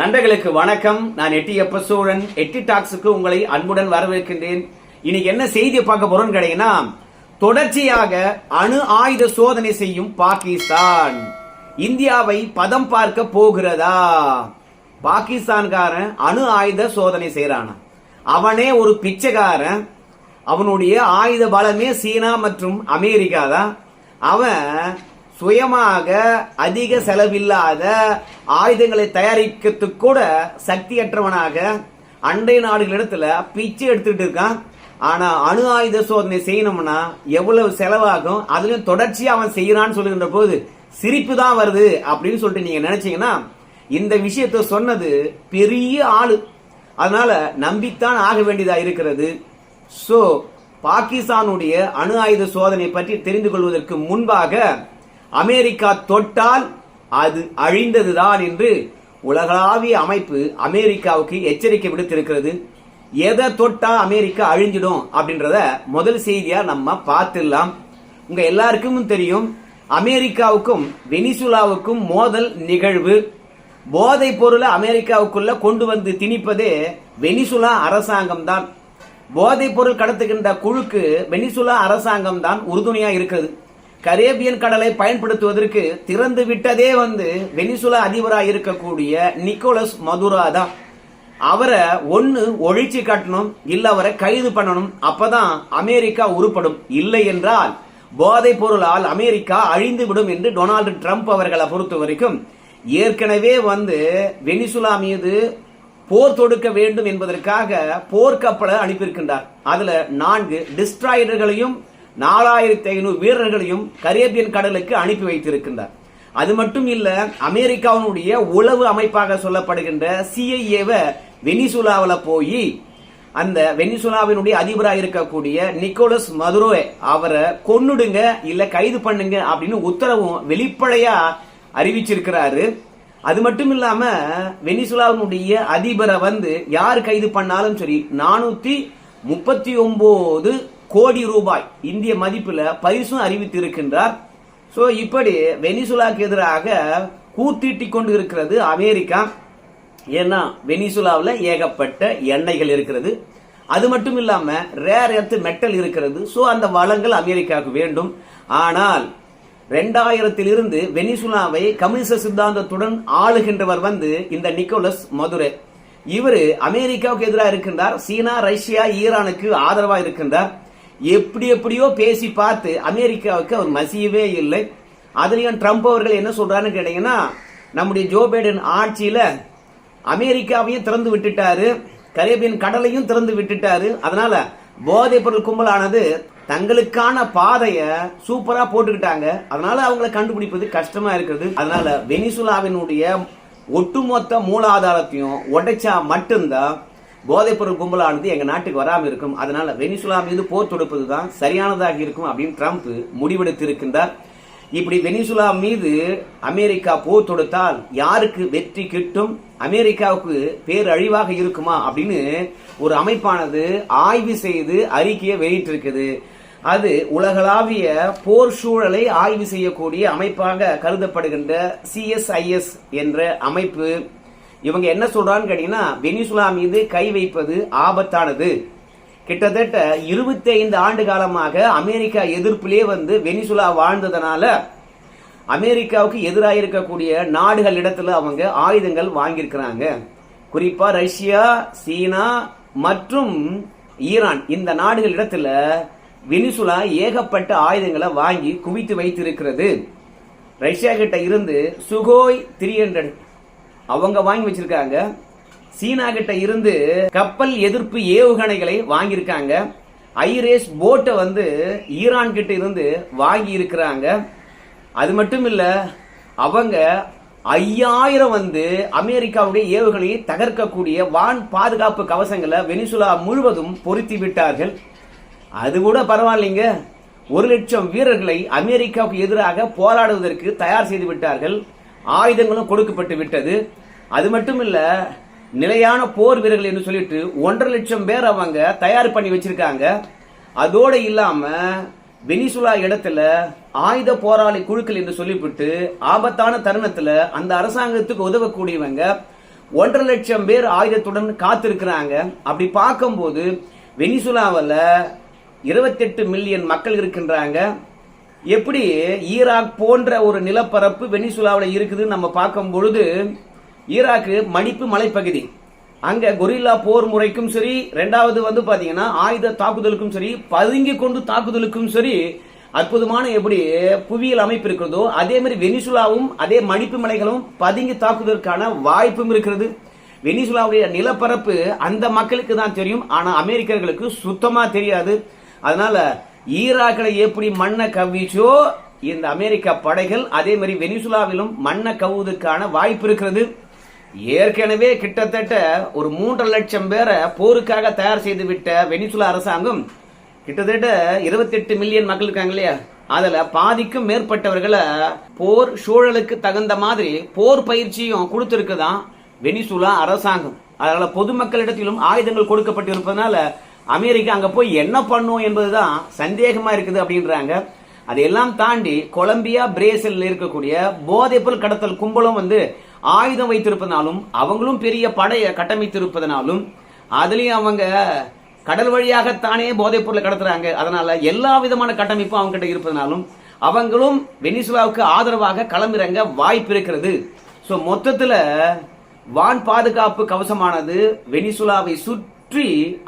நண்பர்களுக்கு வணக்கம். நான் எட்டி எப்ப சோழன் எட்டி டாக்ஸுக்கு உங்களை அன்புடன் வரவேற்கின்றேன். இன்னைக்கு என்ன செய்தியை பார்க்க போறோம்னு கேட்டீங்கன்னா தொடர்ச்சியாக அணு ஆயுத சோதனை செய்யும் பாகிஸ்தான். இந்தியாவை பதம் பார்க்க போகிறதா? பாகிஸ்தான்காரன் அணு ஆயுத சோதனை செய்யறான் அவனே ஒரு பிச்சைக்காரன். அவனுடைய ஆயுத பலமே சீனா மற்றும் அமெரிக்கா தான் அவன் சுயமாக அதிக செலவில்லாத ஆயுதங்களை தயாரிக்கிறது கூட சக்தியற்றவனாக அண்டை நாடுகளிடத்துல பிச்சை எடுத்துக்கிட்டு இருக்கான். ஆனா அணு ஆயுத சோதனை செய்யணும்னா எவ்வளவு செலவாகும் அதுலயும் தொடர்ச்சியா அவன் செய்யறான்னு சொல்லுகின்ற போது சிரிப்பு தான் வருது அப்படின்னு சொல்லிட்டு நீங்க நினைச்சீங்கன்னா இந்த விஷயத்த சொன்னது பெரிய ஆளு. அதனால நம்பித்தான் ஆக வேண்டியதா இருக்கிறது. சோ பாகிஸ்தானுடைய அணு ஆயுத சோதனை பற்றி தெரிந்து கொள்வதற்கு முன்பாக அமெரிக்கா தொட்டால் அது அழிந்ததுதான் என்று உலகளாவிய அமைப்பு அமெரிக்காவுக்கு எச்சரிக்கை விடுத்திருக்கிறது. எதை தொட்டா அமெரிக்கா அழிஞ்சிடும் அப்படின்றத முதல் செய்தியா நம்ம பார்த்துடலாம். உங்க எல்லாருக்கும் தெரியும் அமெரிக்காவுக்கும் வெனிசுலாவுக்கும் மோதல் நிகழ்வு. போதை பொருளை அமெரிக்காவுக்குள்ள கொண்டு வந்து திணிப்பதே வெனிசுலா அரசாங்கம் தான் போதைப் பொருள் கடத்துகின்ற குழுக்கு வெனிசுலா அரசாங்கம் தான் உறுதுணையா இருக்கிறது. கரேபியன் கடலை பயன்படுத்துவதற்கு திறந்து விட்டதே வந்து வெனிசுலா அதிபராக இருக்கக்கூடிய நிக்கோலஸ் மதுரா தான். அவரை ஒன்னு ஒழிச்சு கட்டணும் இல்ல அவரை கைது பண்ணணும் அப்பதான் அமெரிக்கா உருப்படும். இல்லை என்றால் போதைப் பொருளால் அமெரிக்கா அழிந்து விடும் என்று டொனால்டு ட்ரம்ப் அவர்களை பொறுத்த வரைக்கும் ஏற்கனவே வந்து வெனிசுலா மீது போர் தொடுக்க வேண்டும் என்பதற்காக போர்க்கப்பலை அனுப்பியிருக்கின்றார். அதுல நான்கு டிஸ்ட்ராய்டர்களையும் நாலாயிரத்தி ஐநூறு வீரர்களையும் கரேபியன் கடலுக்கு அனுப்பி வைத்திருக்கின்றார். அது மட்டும் இல்ல அமெரிக்காவினுடைய உளவு அமைப்பாக சொல்லப்படுகின்ற சிஐஏவை வெனிசுலாவில் போய் அந்த வெனிசுலாவினுடைய அதிபராக இருக்கக்கூடிய நிக்கோலஸ் மதுரோ அவரை கொன்னுடுங்க இல்ல கைது பண்ணுங்க அப்படின்னு உத்தரவும் வெளிப்படையா அறிவிச்சிருக்கிறாரு. அது மட்டும் இல்லாம வெனிசுலாவினுடைய அதிபரை வந்து யார் கைது பண்ணாலும் சரி நானூத்தி முப்பத்தி ஒன்பது கோடி ரூபாய் இந்திய மதிப்பில் பரிசும் அறிவித்து இருக்கின்றார் ஸோ இப்படி வெனிசுலாக்கு எதிராக கூத்தீட்டி கொண்டு இருக்கிறது அமெரிக்கா. ஏன்னா வெனிசுலாவில் ஏகப்பட்ட எண்ணெய்கள் இருக்கிறது. அது மட்டும் இல்லாமல் ரேர் எர்த்து மெட்டல் இருக்கிறது. ஸோ அந்த வளங்கள் அமெரிக்காவுக்கு வேண்டும். ஆனால் ரெண்டாயிரத்திலிருந்து வெனிசுலாவை கம்யூனிச சித்தாந்தத்துடன் ஆளுகின்றவர் வந்து இந்த நிக்கோலஸ் மதுரை. இவர் அமெரிக்காவுக்கு எதிராக இருக்கின்றார். சீனா ரஷ்யா ஈரானுக்கு ஆதரவாக இருக்கின்றார். எப்படி எப்படியோ பேசி பார்த்து அமெரிக்காவுக்கு அவர் மசியவே இல்லை. அதுலேயும் ட்ரம்ப் அவர்கள் என்ன சொல்கிறாருன்னு கேட்டீங்கன்னா நம்முடைய ஜோ பைடன் ஆட்சியில் அமெரிக்காவையும் திறந்து விட்டுட்டாரு கரேபியன் கடலையும் திறந்து விட்டுட்டாரு. அதனால போதைப் பொருள் கும்பலானது தங்களுக்கான பாதையை சூப்பரா போட்டுக்கிட்டாங்க. அதனால அவங்களை கண்டுபிடிப்பது கஷ்டமா இருக்கிறது அதனால வெனிசுலாவினுடைய ஒட்டுமொத்த மூலாதாரத்தையும் உடைச்சா மட்டும்தான் போதைப்பொருள் கும்பலானது எங்க நாட்டுக்கு வராம இருக்கும். அதனால வெனிசுலா மீது போர் தொடுப்பது தான் சரியானதாக இருக்கும் அப்படின்னு ட்ரம்ப் முடிவெடுத்திருக்கின்றார். இப்படி வெனிசுலா மீது அமெரிக்கா போர் தொடுத்தால் யாருக்கு வெற்றி கிட்டும்? அமெரிக்காவுக்கு பேரழிவாக இருக்குமா? அப்படின்னு ஒரு அமைப்பானது ஆய்வு செய்து அறிக்கையை வெளியிட்டிருக்குது. அது உலகளாவிய போர் சூழலை ஆய்வு செய்யக்கூடிய அமைப்பாக கருதப்படுகின்ற சிஎஸ்ஐஎஸ் என்ற அமைப்பு. இவங்க என்ன சொல்றான்னு கேட்டீங்கன்னா வெனிசுலா மீது கை வைப்பது ஆபத்தானது. கிட்டத்தட்ட இருபத்தி ஐந்து ஆண்டு காலமாக அமெரிக்கா எதிர்ப்பிலே வந்து வெனிசுலா வாழ்ந்ததுனால அமெரிக்காவுக்கு எதிராக இருக்கக்கூடிய நாடுகள் இடத்துல அவங்க ஆயுதங்கள் வாங்கியிருக்கிறாங்க. குறிப்பா ரஷ்யா சீனா மற்றும் ஈரான் இந்த நாடுகள் இடத்துல வெனிசுலா ஏகப்பட்ட ஆயுதங்களை வாங்கி குவித்து வைத்திருக்கிறது. ரஷ்யா கிட்ட இருந்து சுகோய் த்ரீ ஹண்ட்ரட் அவங்க வாங்கி வச்சிருக்காங்க. சீனா கிட்ட இருந்து கப்பல் எதிர்ப்பு ஏவுகணைகளை வாங்கியிருக்காங்க. ஐரேஸ் போட்டை வந்து ஈரான் கிட்ட இருந்து வாங்கி இருக்கிறாங்க. அது மட்டும் இல்லை அவங்க ஐயாயிரம் வந்து அமெரிக்காவுடைய ஏவுகணையை தகர்க்கக்கூடிய வான் பாதுகாப்பு கவசங்களை வெனிசுலா முழுவதும் பொருத்தி விட்டார்கள். அது கூட பரவாயில்லைங்க. ஒரு லட்சம் வீரர்களை அமெரிக்காவுக்கு எதிராக போராடுவதற்கு தயார் செய்து விட்டார்கள். ஆயுதங்களும் கொடுக்கப்பட்டு விட்டது. அது மட்டும் இல்ல நிலையான போர் வீரர்கள் என்று சொல்லிட்டு ஒன்றரை லட்சம் பேர் அவங்க தயார் பண்ணி வச்சிருக்காங்க. அதோடு இல்லாம வெனிசுலா இடத்துல ஆயுத போராளி குழுக்கள் என்று சொல்லிவிட்டு ஆபத்தான தருணத்துல அந்த அரசாங்கத்துக்கு உதவக்கூடியவங்க ஒன்றரை லட்சம் பேர் ஆயுதத்துடன் காத்திருக்கிறாங்க. அப்படி பார்க்கும்போது வெனிசுலாவில் இருபத்தெட்டு மில்லியன் மக்கள் இருக்கின்றாங்க. எப்படி ஈராக் போன்ற ஒரு நிலப்பரப்பு வெனிசுலாவில் இருக்குதுன்னு நம்ம பார்க்கும் பொழுது ஈராக்கு மடிப்பு மலைப்பகுதி. அங்கே கொரில்லா போர் முறைக்கும் சரி ரெண்டாவது வந்து பார்த்தீங்கன்னா ஆயுத தாக்குதலுக்கும் சரி பதுங்கி கொண்டு தாக்குதலுக்கும் சரி அற்புதமான எப்படி புவியியல் அமைப்பு இருக்கிறதோ அதே மாதிரி வெனிசுலாவும் அதே மடிப்பு மலைகளும் பதுங்கி தாக்குவதற்கான வாய்ப்பும் இருக்கிறது. வெனிசுலாவுடைய நிலப்பரப்பு அந்த மக்களுக்கு தான் தெரியும் ஆனால் அமெரிக்கர்களுக்கு சுத்தமாக தெரியாது. அதனால ஈராக்கில் எப்படி மண்ணை கவ்விச்சோ இந்த அமெரிக்க படைகள் அதே மாதிரி வெனிசுலாவிலும் மண்ணை கவுவதற்கான வாய்ப்பு இருக்கிறது. ஏற்கனவே கிட்டத்தட்ட ஒரு மூன்றரை லட்சம் பேரை போருக்காக தயார் செய்து விட்ட வெனிசுலா அரசாங்கம் கிட்டத்தட்ட 28 மில்லியன் மக்கள் இருக்காங்க இல்லையா? அதில் பாதிக்கும் மேற்பட்டவர்களை போர் சூழலுக்கு தகுந்த மாதிரி போர் பயிற்சியும் கொடுத்துருக்குதான் வெனிசுலா அரசாங்கம். அதனால் பொதுமக்களிடத்திலும் ஆயுதங்கள் கொடுக்கப்பட்டிருப்பதனால அமெரிக்கா அங்கே போய் என்ன பண்ணும் என்பதுதான் சந்தேகமாக இருக்குது அப்படின்றாங்க. அதையெல்லாம் தாண்டி கொலம்பியா பிரேசில் இருக்கக்கூடிய போதைப்பொருள் கடத்தல் கும்பலும் வந்து ஆயுதம் வைத்திருப்பதனாலும் அவங்களும் பெரிய படையை கட்டமைத்திருப்பதனாலும் அதுலேயும் அவங்க கடல் வழியாகத்தானே போதைப் பொருளை கடத்துறாங்க. அதனால எல்லா விதமான கட்டமைப்பும் அவங்க கிட்ட இருப்பதனாலும் அவங்களும் வெனிசுலாவுக்கு ஆதரவாக களமிறங்க வாய்ப்பு இருக்கிறது. ஸோ மொத்தத்தில் வான் பாதுகாப்பு கவசமானது வெனிசுலாவை சுற்றி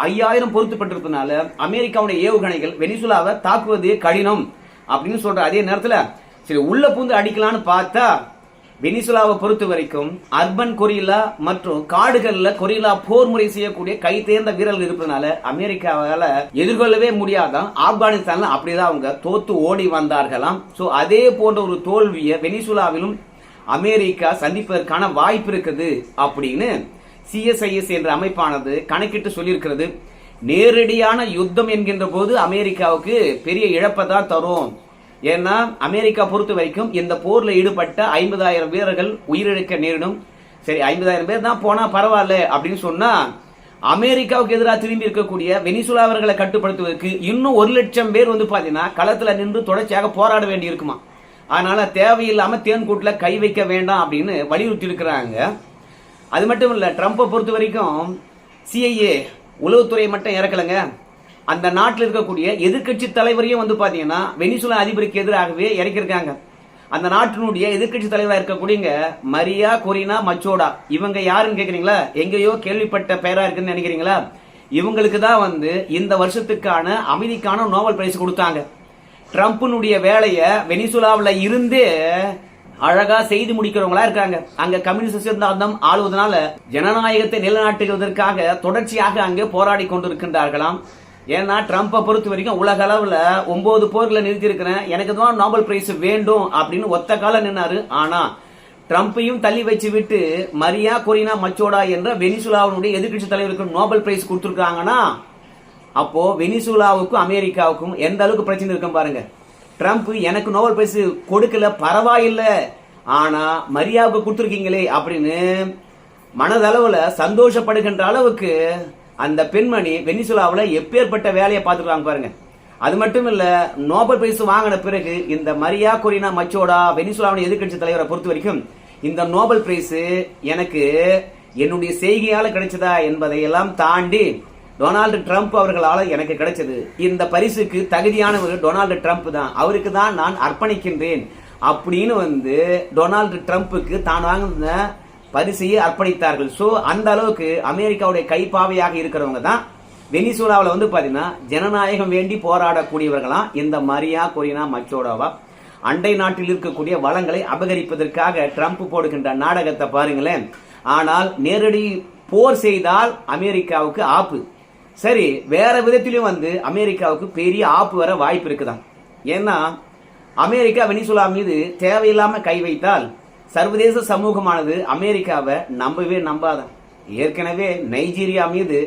ஐயாயிரம் பொருத்தப்பட்டிருப்பதனால அமெரிக்காவுடைய ஏவுகணைகள் வெனிசுலாவை தாக்குவது கடினம் அப்படின்னு சொல்ற அதே நேரத்தில் சரி உள்ள பூந்து அடிக்கலாம்னு பார்த்தா வெனிசுலாவை பொறுத்த வரைக்கும் அர்பன் கொரில்லா மற்றும் காடுகளில் கொரில்லா போர் முறை செய்யக்கூடிய கை தேர்ந்த வீரர்கள் இருப்பதனால அமெரிக்காவால எதிர்கொள்ளவே முடியாதான். ஆப்கானிஸ்தான்ல அப்படிதான் அவங்க தோத்து ஓடி வந்தார்களாம். ஸோ அதே போன்ற ஒரு தோல்வியை வெனிசுலாவிலும் அமெரிக்கா சந்திப்பதற்கான வாய்ப்பு இருக்குது அப்படின்னு சிஎஸ்ஐஎஸ் என்ற அமைப்பானது கணக்கிட்டு சொல்லியிருக்கிறது. நேரடியான யுத்தம் என்கின்ற போது அமெரிக்காவுக்கு பெரிய இழப்பை தான் தரும். ஏன்னா அமெரிக்கா பொறுத்த வரைக்கும் இந்த போரில் ஈடுபட்ட ஐம்பதாயிரம் வீரர்கள் உயிரிழக்க நேரிடும். சரி ஐம்பதாயிரம் பேர் தான் போனால் பரவாயில்ல அப்படின்னு சொன்னால் அமெரிக்காவுக்கு எதிராக திரும்பி இருக்கக்கூடிய வெனிசுலாவர்களை கட்டுப்படுத்துவதற்கு இன்னும் ஒரு லட்சம் பேர் வந்து பார்த்தீங்கன்னா களத்தில் நின்று தொடர்ச்சியாக போராட வேண்டி இருக்குமா அதனால தேவையில்லாம தேன்கூட்டுல கை வைக்க வேண்டாம் அப்படின்னு வலியுறுத்தி இருக்கிறாங்க அது மட்டும் இல்லை ட்ரம்ப்பை பொறுத்த வரைக்கும் சிஐஏ உளவுத்துறை மட்டும் இறக்கலைங்க. அந்த நாட்டில் இருக்கக்கூடிய எதிர்க்கட்சி தலைவரையும் வந்து பார்த்தீங்கன்னா வெனிசுலா அதிபருக்கு எதிராகவே இறக்கியிருக்காங்க. அந்த நாட்டினுடைய எதிர்க்கட்சி தலைவராக இருக்கக்கூடியங்க மரியா கொரினா மச்சோடா இவங்க யாருன்னு கேட்குறீங்களா எங்கேயோ கேள்விப்பட்ட பெயராக இருக்குன்னு நினைக்கிறீங்களா? இவங்களுக்கு தான் வந்து இந்த வருஷத்துக்கான அமைதிக்கான நோபல் பிரைஸ் கொடுத்தாங்க. ட்ரம்ப்பினுடைய வேலையை வெனிசுலாவில் இருந்தே அழகா செய்து முடிக்கிறவங்களா இருக்காங்க. அங்க கம்யூனிஸ்ட் சித்தாந்தம் ஆளுவதனால ஜனநாயகத்தை நிலைநாட்டுவதற்காக தொடர்ச்சியாக அங்கே போராடி கொண்டிருக்கின்றார்களாம். ஏன்னா ட்ரம்ப்பை பொறுத்த வரைக்கும் உலக அளவில் ஒன்பது போர்களை நிறுத்தியிருக்கிறேன். எனக்கு தான் நோபல் பிரைஸ் வேண்டும் அப்படின்னு ஒத்த காலம் நின்னாரு. ஆனா ட்ரம்ப்பையும் தள்ளி வச்சு விட்டு மரியா கொரினா மச்சோடா என்ற வெனிசுலாவினுடைய எதிர்கட்சி தலைவருக்கு நோபல் பிரைஸ் கொடுத்துருக்காங்கன்னா அப்போ வெனிசுலாவுக்கும் அமெரிக்காவுக்கும் எந்த அளவுக்கு பிரச்சனை இருக்கும் பாருங்க. ட்ரம்ப் எனக்கு நோபல் பிரைஸ் கொடுக்கல பரவாயில்லை. ஆனா மரியாவுக்கு கொடுத்துருக்கீங்களே அப்படின்னு மனதளவுல சந்தோஷப்படுகின்ற அளவுக்கு அந்த பெண்மணி வெனிசுலாவில் எப்பேற்பட்ட வேலையை பார்த்துருக்காங்க பாருங்க. அது மட்டும் இல்ல நோபல் பிரைஸ் வாங்கின பிறகு இந்த மரியா கொரினா மச்சோடா வெனிசுலாவின் எதிர்கட்சி தலைவரை பொறுத்த வரைக்கும் இந்த நோபல் பிரைஸ் எனக்கு என்னுடைய செய்கையால கிடைச்சதா என்பதை எல்லாம் தாண்டி டொனால்டு ட்ரம்ப் அவர்களால் எனக்கு கிடைச்சது. இந்த பரிசுக்கு தகுதியானவர் டொனால்டு ட்ரம்ப் தான். அவருக்கு தான் நான் அர்ப்பணிக்கின்றேன். அப்படின்னு வந்து டொனால்டு ட்ரம்ப்புக்கு தான் வாங்கின பரிசையை அர்ப்பணித்தார்கள். ஸோ அந்த அளவுக்கு அமெரிக்காவுடைய கைப்பாவையாக இருக்கிறவங்க தான். வெனிசூலாவில் வந்து பார்த்தீங்கன்னா ஜனநாயகம் வேண்டி போராடக்கூடியவர்களாம் இந்த மரியா கொரினா மச்சோடோவா? அண்டை நாட்டில் இருக்கக்கூடிய வளங்களை அபகரிப்பதற்காக ட்ரம்ப் போடுகின்ற நாடகத்தை பாருங்களேன். ஆனால் நேரடி போர் செய்தால் அமெரிக்காவுக்கு ஆப்பு. சரி வேற விதத்திலும் வந்து அமெரிக்காவுக்கு பெரிய ஆப்பு வர வாய்ப்பு இருக்குதான். ஏன்னா அமெரிக்கா வெனிசுலா மீது தேவையில்லாம கை வைத்தால் சர்வதேச சமூகமானது அமெரிக்காவை நம்பவே நம்பாதான். ஏற்கனவே நைஜீரியா மீது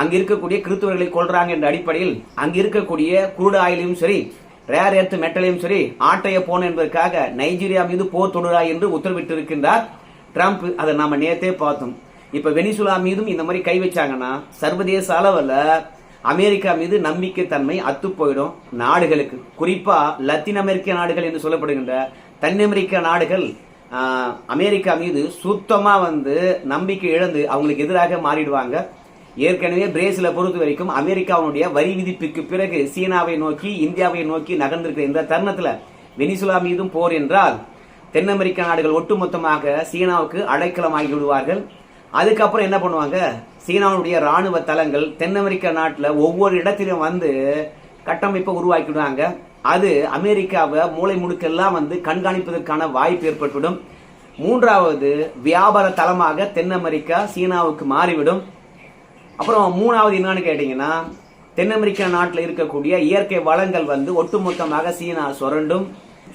அங்கே இருக்கக்கூடிய கிறித்துவர்களை கொள்றாங்க என்ற அடிப்படையில் அங்கே இருக்கக்கூடிய குருடு ஆயிலையும் சரி ரேர் எர்த் மெட்டலையும் சரி ஆட்டைய போன என்பதற்காக நைஜீரியா மீது போர் தொடுறா என்று உத்தரவிட்டு இருக்கின்றார் ட்ரம்ப் அதை நாம நேத்தே பார்த்தோம். இப்ப வெனிசுலா மீதும் இந்த மாதிரி கை வச்சாங்கன்னா சர்வதேச அளவில் அமெரிக்கா மீது நம்பிக்கை தன்மை அத்து போயிடும். நாடுகளுக்கு குறிப்பா லத்தீன் அமெரிக்க நாடுகள் என்று சொல்லப்படுகின்ற தென் அமெரிக்க நாடுகள் அமெரிக்கா மீது சுத்தமா வந்து நம்பிக்கை இழந்து அவங்களுக்கு எதிராக மாறிடுவாங்க. ஏற்கனவே பிரேசிலை பொறுத்த வரைக்கும் அமெரிக்காவுடைய வரி விதிப்புக்கு பிறகு சீனாவை நோக்கி இந்தியாவை நோக்கி நகர்ந்திருக்கிற இந்த தருணத்துல வெனிசுலா மீதும் போர் என்றால் தென் அமெரிக்க நாடுகள் ஒட்டுமொத்தமாக சீனாவுக்கு அடைக்கலமாகி விடுவார்கள் அதுக்கப்புறம் என்ன பண்ணுவாங்க? சீனாவுடைய ராணுவ தளங்கள் தென் அமெரிக்க நாட்டில் ஒவ்வொரு இடத்திலும் வந்து கட்டமைப்பை உருவாக்கிடுவாங்க. அது அமெரிக்காவை மூளை முடுக்கெல்லாம் வந்து கண்காணிப்பதற்கான வாய்ப்பு ஏற்பட்டுவிடும். மூன்றாவது வியாபார தளமாக தென் அமெரிக்கா சீனாவுக்கு மாறிவிடும். அப்புறம் மூணாவது என்னன்னு கேட்டிங்கன்னா தென் அமெரிக்கா நாட்டில் இருக்கக்கூடிய இயற்கை வளங்கள் வந்து ஒட்டுமொத்தமாக சீனா சுரண்டும்.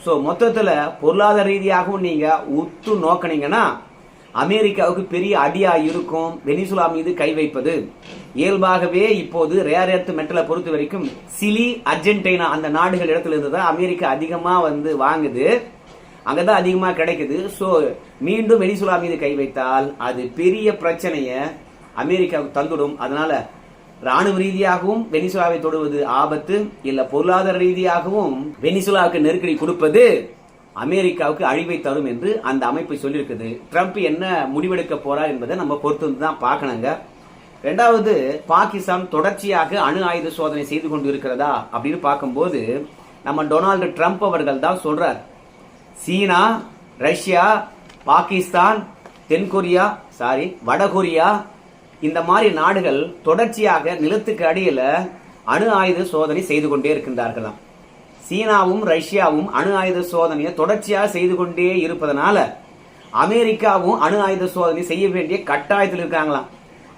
ஸோ மொத்தத்தில் பொருளாதார ரீதியாகவும் நீங்கள் உத்து நோக்கினீங்கன்னா அமெரிக்காவுக்கு பெரிய அடியா இருக்கும் வெனிசுலா மீது கை வைப்பது. இயல்பாகவே இப்போது ரேர் எர்த் மெட்டலை பொறுத்த வரைக்கும் சிலி அர்ஜென்டினா அந்த நாடுகள் இடத்துல இருந்து தான் அமெரிக்கா அதிகமாக வந்து வாங்குது. அங்கே தான் அதிகமாக கிடைக்குது. ஸோ மீண்டும் வெனிசுலா மீது கை வைத்தால் அது பெரிய பிரச்சனையை அமெரிக்காவுக்கு தந்துடும். அதனால ராணுவ ரீதியாகவும் வெனிசுலாவை தொடுவது ஆபத்து. இல்லை பொருளாதார ரீதியாகவும் வெனிசுலாவுக்கு நெருக்கடி கொடுப்பது அமெரிக்காவுக்கு அழிவை தரும் என்று அந்த அமைப்பு சொல்லியிருக்குது. ட்ரம்ப் என்ன முடிவெடுக்க போறார் என்பதை நம்ம பொறுத்து தான் பார்க்கணுங்க. ரெண்டாவது பாகிஸ்தான் தொடர்ச்சியாக அணு ஆயுத சோதனை செய்து கொண்டு இருக்கிறதா அப்படின்னு பார்க்கும்போது நம்ம டொனால்டு ட்ரம்ப் அவர்கள் தான் சொல்றார். சீனா ரஷ்யா பாகிஸ்தான் தென்கொரியா சாரி வடகொரியா இந்த மாதிரி நாடுகள் தொடர்ச்சியாக நிலத்துக்கு அடியில் அணு ஆயுத சோதனை செய்து கொண்டே இருக்கின்றார்களாம். சீனாவும் ரஷ்யாவும் அணு ஆயுத சோதனையை தொடர்ச்சியாக செய்து கொண்டே இருப்பதனால அமெரிக்காவும் அணு ஆயுத சோதனை செய்ய வேண்டிய கட்டாயத்தில் இருக்காங்களாம்.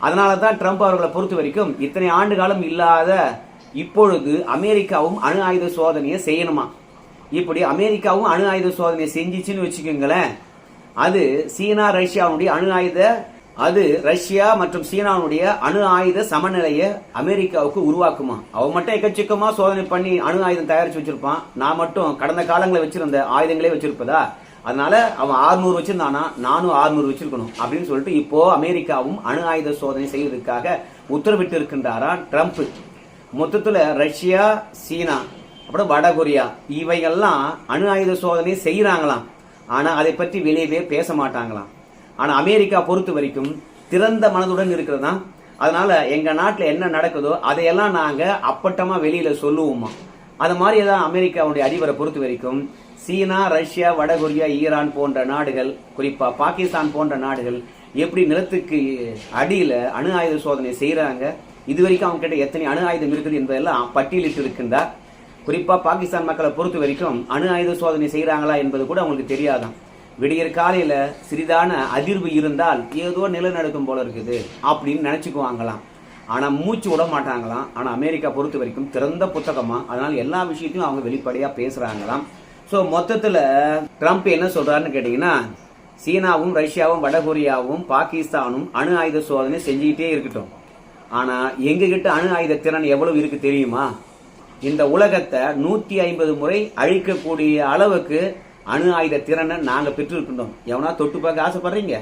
அதனால தான் ட்ரம்ப் அவர்களை பொறுத்த வரைக்கும் இத்தனை ஆண்டு காலம் இல்லாத இப்பொழுது அமெரிக்காவும் அணு ஆயுத சோதனையை செய்யணுமா? இப்படி அமெரிக்காவும் அணு ஆயுத சோதனையை செஞ்சிச்சுன்னு வச்சுக்கோங்களேன் அது சீனா ரஷ்யாவுடைய அணு ஆயுத அது ரஷ்யா மற்றும் சீனாவுடைய அணு ஆயுத சமநிலையை அமெரிக்காவுக்கு உருவாக்குமா? அவன் மட்டும் எக்கச்சக்கமா சோதனை பண்ணி அணு ஆயுதம் தயாரிச்சு வச்சிருப்பான். நான் மட்டும் கடந்த காலங்களில் வச்சிருந்த ஆயுதங்களே வச்சிருப்பதா? அதனால அவன் 600 வச்சிருந்தானா? நானும் 600 வச்சிருக்கணும் அப்படின்னு சொல்லிட்டு இப்போ அமெரிக்காவும் அணு ஆயுத சோதனை செய்வதற்காக உத்தரவிட்டு இருக்கின்றாரா ட்ரம்ப். மொத்தத்துல ரஷ்யா சீனா அப்புறம் வடகொரியா இவைகள்லாம் அணு ஆயுத சோதனை செய்யறாங்களாம் ஆனா அதை பற்றி வெளியவே பேச மாட்டாங்களாம். ஆனால் அமெரிக்கா பொறுத்த வரைக்கும் திறந்த மனதுடன் இருக்கிறது தான் அதனால் எங்கள் நாட்டில் என்ன நடக்குதோ அதையெல்லாம் நாங்கள் அப்பட்டமாக வெளியில் சொல்லுவோமா. அது மாதிரி தான் அமெரிக்காவுடைய அதிபரை பொறுத்த வரைக்கும் சீனா ரஷ்யா வடகொரியா ஈரான் போன்ற நாடுகள் குறிப்பாக பாகிஸ்தான் போன்ற நாடுகள் எப்படி நிலத்துக்கு அடியில் அணு ஆயுத சோதனை செய்கிறாங்க இது வரைக்கும் அவங்க கிட்ட எத்தனை அணு ஆயுதம் இருக்குது என்பதெல்லாம் பட்டியலிட்டு இருக்கின்றார் குறிப்பாக பாகிஸ்தான் மக்களை பொறுத்த வரைக்கும் அணு ஆயுத சோதனை செய்கிறாங்களா என்பது கூட அவங்களுக்கு தெரியாதாம் விடியற் காலையில் சிறிதான அதிர்வு இருந்தால் ஏதோ நிலநடுக்கம் போல இருக்குது அப்படின்னு நினச்சிக்குவாங்களாம். ஆனால் மூச்சு விட மாட்டாங்களாம். ஆனால் அமெரிக்கா பொறுத்த வரைக்கும் திறந்த புத்தகமாக அதனால் எல்லா விஷயத்தையும் அவங்க வெளிப்படையாக பேசுகிறாங்களாம் ஸோ மொத்தத்தில் ட்ரம்ப் என்ன சொல்கிறாருன்னு கேட்டிங்கன்னா சீனாவும் ரஷ்யாவும் வடகொரியாவும் பாகிஸ்தானும் அணு ஆயுத சோதனை செஞ்சுக்கிட்டே இருக்கட்டும். ஆனால் எங்ககிட்ட அணு ஆயுத திறன் எவ்வளவு இருக்குது தெரியுமா? இந்த உலகத்தை நூற்றி ஐம்பது முறை அழிக்கக்கூடிய அளவுக்கு அணு ஆயுத திறனை நாங்கள் பெற்றிருக்கின்றோம். எவனா தொட்டு பார்க்க ஆசைப்படுறீங்க?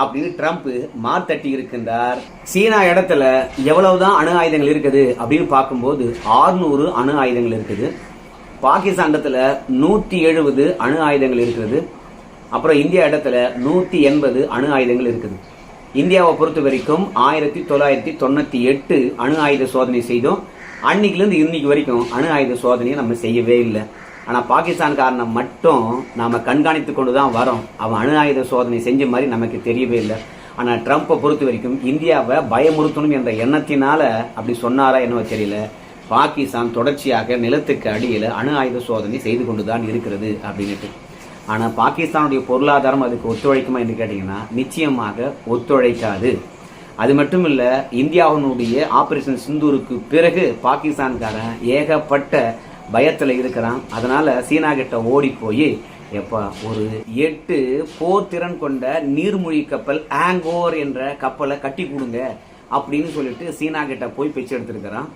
அப்படின்னு ட்ரம்ப் மாத்தட்டி இருக்கின்றார். சீனா இடத்துல எவ்வளவுதான் அணு ஆயுதங்கள் இருக்குது அப்படின்னு பார்க்கும்போது 600 அணு ஆயுதங்கள் இருக்குது. பாகிஸ்தான் இடத்துல நூற்றி எழுபது அணு ஆயுதங்கள் இருக்குது. அப்புறம் இந்தியா இடத்துல நூற்றி எண்பது அணு ஆயுதங்கள் இருக்குது. இந்தியாவை பொறுத்த வரைக்கும் ஆயிரத்தி தொள்ளாயிரத்தி தொண்ணூற்றி எட்டு அணு ஆயுத சோதனை செய்தோம். அன்னைக்குலேருந்து இன்னைக்கு வரைக்கும் அணு ஆயுத சோதனையை நம்ம செய்யவே இல்லை. ஆனால் பாகிஸ்தான்காரனை மட்டும் நாம் கண்காணித்து கொண்டு தான் வரோம். அவன் அணு ஆயுத சோதனை செஞ்ச மாதிரி நமக்கு தெரியவே இல்லை. ஆனால் ட்ரம்ப்பை பொறுத்த வரைக்கும் இந்தியாவை பயமுறுத்தணும் என்ற எண்ணத்தினால அப்படி சொன்னாரா என்னவோ தெரியல. பாகிஸ்தான் தொடர்ச்சியாக நிலத்துக்கு அடியில் அணு ஆயுத சோதனை செய்து கொண்டு தான் இருக்கிறது அப்படின்னுட்டு. ஆனால் பாகிஸ்தானுடைய பொருளாதாரம் அதுக்கு ஒத்துழைக்குமா என்று கேட்டிங்கன்னா நிச்சயமாக ஒத்துழைக்காது. அது மட்டும் இல்லை இந்தியாவினுடைய ஆப்ரேஷன் சிந்தூருக்கு பிறகு பாகிஸ்தான்காரன் ஏகப்பட்ட பயத்தில் இருக்கிறான். அதனால் சீனா கிட்ட ஓடி போய் எப்பா ஒரு எட்டு போர் திறன் கொண்ட நீர்மூழ்கி கப்பல் ஆங்கோர் என்ற கப்பலை கட்டி கொடுங்க அப்படின்னு சொல்லிட்டு சீனா கிட்ட போய் பிச்சை எடுத்திருக்கிறான்.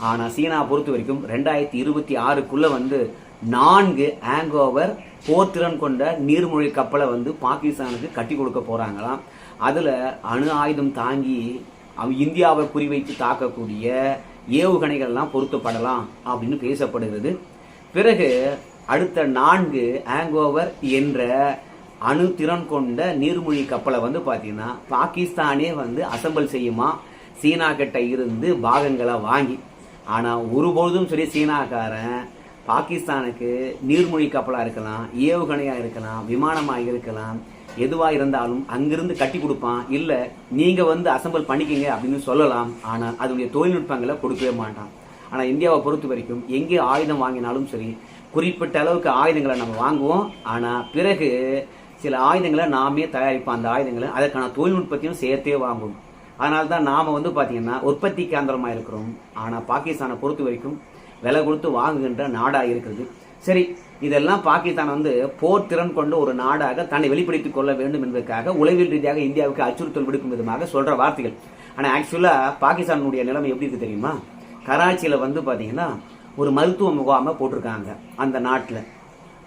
ஆனால் சீனா பொறுத்த வரைக்கும் ரெண்டாயிரத்தி இருபத்தி ஆறுக்குள்ளே வந்து நான்கு ஆங்கோவர் போர்த்திறன் கொண்ட நீர்மொழி கப்பலை வந்து பாகிஸ்தானுக்கு கட்டி கொடுக்க போகிறாங்களாம் அதில் அணு ஆயுதம் தாங்கி அவ- இந்தியாவை குறிவைத்து தாக்கக்கூடிய ஏவுகணைகள்லாம் பொருத்தப்படலாம் அப்படின்னு பேசப்படுகிறது. பிறகு அடுத்த நான்கு ஆங்கோவர் என்ற அணு திறன் கொண்ட நீர்மூழ்கி கப்பலை வந்து பார்த்தீங்கன்னா பாகிஸ்தானே வந்து அசம்பல் செய்யுமா? சீனா கிட்ட இருந்து பாகங்களை வாங்கி ஆனால் ஒருபொழுதும் சரி சீனாக்காரன் பாகிஸ்தானுக்கு நீர்மொழி கப்பலாக இருக்கலாம் ஏவுகணையாக இருக்கலாம் விமானமாக இருக்கலாம் எதுவா இருந்தாலும் அங்கிருந்து கட்டி கொடுப்பான். இல்ல நீங்க வந்து அசம்பிள் பண்ணிக்கங்க அப்படின்னு சொல்லலாம். ஆனா அதனுடைய தொழில்நுட்பங்களை கொடுக்கவே மாட்டான். ஆனா இந்தியாவை பொறுத்த வரைக்கும் எங்கே ஆயுதம் வாங்கினாலும் சரி குறிப்பிட்ட அளவுக்கு ஆயுதங்களை நம்ம வாங்குவோம். ஆனா பிறகு சில ஆயுதங்களை நாமே தயாரிப்போம். அந்த ஆயுதங்களை அதற்கான தொழில்நுட்பத்தையும் சேர்த்தே வாங்குவோம். அதனால தான் நாம வந்து பாத்தீங்கன்னா உற்பத்தி கேந்திரமா இருக்கிறோம். ஆனா பாகிஸ்தானை பொறுத்த வரைக்கும் விலை கொடுத்து வாங்குகின்ற நாடா இருக்குது சரி இதெல்லாம் பாகிஸ்தான் வந்து போர் திறன் கொண்ட ஒரு நாடாக தன்னை வெளிப்படுத்திக் கொள்ள வேண்டும் என்பதற்காக உளவியல் ரீதியாக இந்தியாவுக்கு அச்சுறுத்தல் விடுக்கும் விதமாக சொல்ற வார்த்தைகள். ஆனா ஆக்சுவலா பாகிஸ்தானுடைய நிலைமை எப்படி இருக்கு தெரியுமா? கராச்சியில வந்து பாத்தீங்கன்னா ஒரு மருத்துவ முகாமை போட்டிருக்காங்க அந்த நாட்டில்.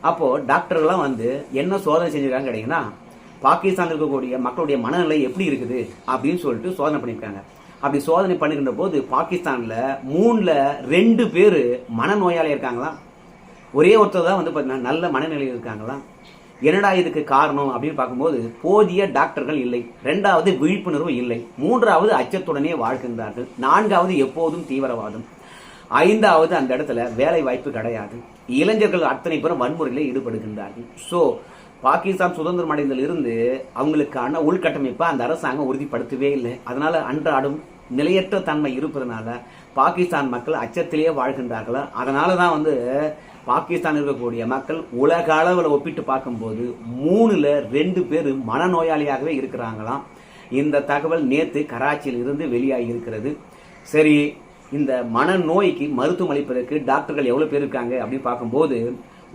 அப்போ டாக்டர்கள்லாம் வந்து என்ன சோதனை செஞ்சுருக்காங்க கேட்டீங்கன்னா பாகிஸ்தான் இருக்கக்கூடிய மக்களுடைய மனநிலை எப்படி இருக்குது அப்படின்னு சொல்லிட்டு சோதனை பண்ணியிருக்காங்க. அப்படி சோதனை பண்ணுகின்ற போது பாகிஸ்தான்ல மூணுல ரெண்டு பேர் மனநோயாளி இருக்காங்களாம். ஒரே ஒருத்தர் தான் வந்து பார்த்தீங்கன்னா நல்ல மனநிலையில் இருக்காங்களாம் என்னடா இதுக்கு காரணம் அப்படின்னு பார்க்கும்போது போதிய டாக்டர்கள் இல்லை. ரெண்டாவது விழிப்புணர்வு இல்லை. மூன்றாவது அச்சத்துடனே வாழ்கின்றார்கள். நான்காவது எப்போதும் தீவிரவாதம். ஐந்தாவது அந்த இடத்துல வேலை வாய்ப்பு கிடையாது. இளைஞர்கள் அத்தனை பேரும் வன்முறையில் ஈடுபடுகின்றார்கள். ஸோ பாகிஸ்தான் சுதந்திரம் அடைந்ததில் இருந்து அவங்களுக்கான உள்கட்டமைப்பை அந்த அரசாங்கம் உறுதிப்படுத்தவே இல்லை. அதனால அன்றாடும் நிலையற்ற தன்மை இருப்பதனால பாகிஸ்தான் மக்கள் அச்சத்திலேயே வாழ்கின்றார்கள்? அதனால தான் வந்து பாகிஸ்தான் இருக்கக்கூடிய மக்கள் உலக அளவில் ஒப்பிட்டு பார்க்கும்போது மூணுல ரெண்டு பேர் மனநோயாளியாகவே இருக்கிறாங்களாம். இந்த தகவல் நேற்று கராச்சியில் இருந்து வெளியாகி இருக்கிறது. சரி இந்த மனநோய்க்கு மருத்துவம் அளிப்பதற்கு டாக்டர்கள் எவ்வளோ பேர் இருக்காங்க அப்படின்னு பார்க்கும்போது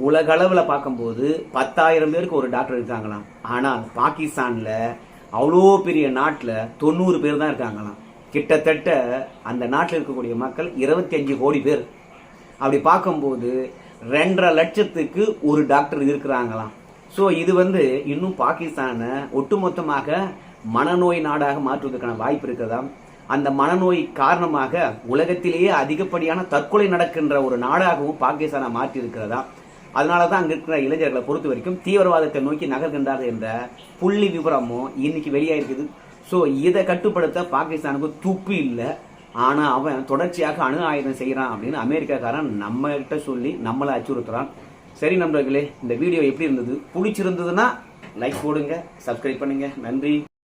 உலக அளவில் பார்க்கும்போது பத்தாயிரம் பேருக்கு ஒரு டாக்டர் இருக்காங்களாம். ஆனால் பாகிஸ்தானில் அவ்வளோ பெரிய நாட்டில் தொண்ணூறு பேர் தான் இருக்காங்களாம். கிட்டத்தட்ட அந்த நாட்டில் இருக்கக்கூடிய மக்கள் இருபத்தி அஞ்சு கோடி பேர். அப்படி பார்க்கும்போது ரெண்டரை லட்சத்துக்கு ஒரு டாக்டர் இருக்கிறாங்களாம். ஸோ இது வந்து இன்னும் பாகிஸ்தானை ஒட்டுமொத்தமாக மனநோய் நாடாக மாற்றுவதற்கான வாய்ப்பு இருக்கிறதா? அந்த மனநோய் காரணமாக உலகத்திலேயே அதிகப்படியான தற்கொலை நடக்கின்ற ஒரு நாடாகவும் பாகிஸ்தானை மாற்றி இருக்கிறதா அதனால தான் அங்கே இருக்கிற இளைஞர்களை பொறுத்த வரைக்கும் தீவிரவாதத்தை நோக்கி நகர்கின்றார்கள் என்ற புள்ளி விவரமும் இன்னைக்கு வெளியாயிருக்குது. ஸோ இதை கட்டுப்படுத்த பாகிஸ்தானுக்கு துப்பு இல்லை. ஆனா அவன் தொடர்ச்சியாக அணு ஆயுதம் செய்யறான் அப்படின்னு அமெரிக்காக்காரன் நம்ம கிட்ட சொல்லி நம்மளை அச்சுறுத்துறான். சரி நண்பர்களே இந்த வீடியோ எப்படி இருந்தது? பிடிச்சிருந்ததுன்னா லைக் போடுங்க சப்ஸ்கிரைப் பண்ணுங்க. நன்றி.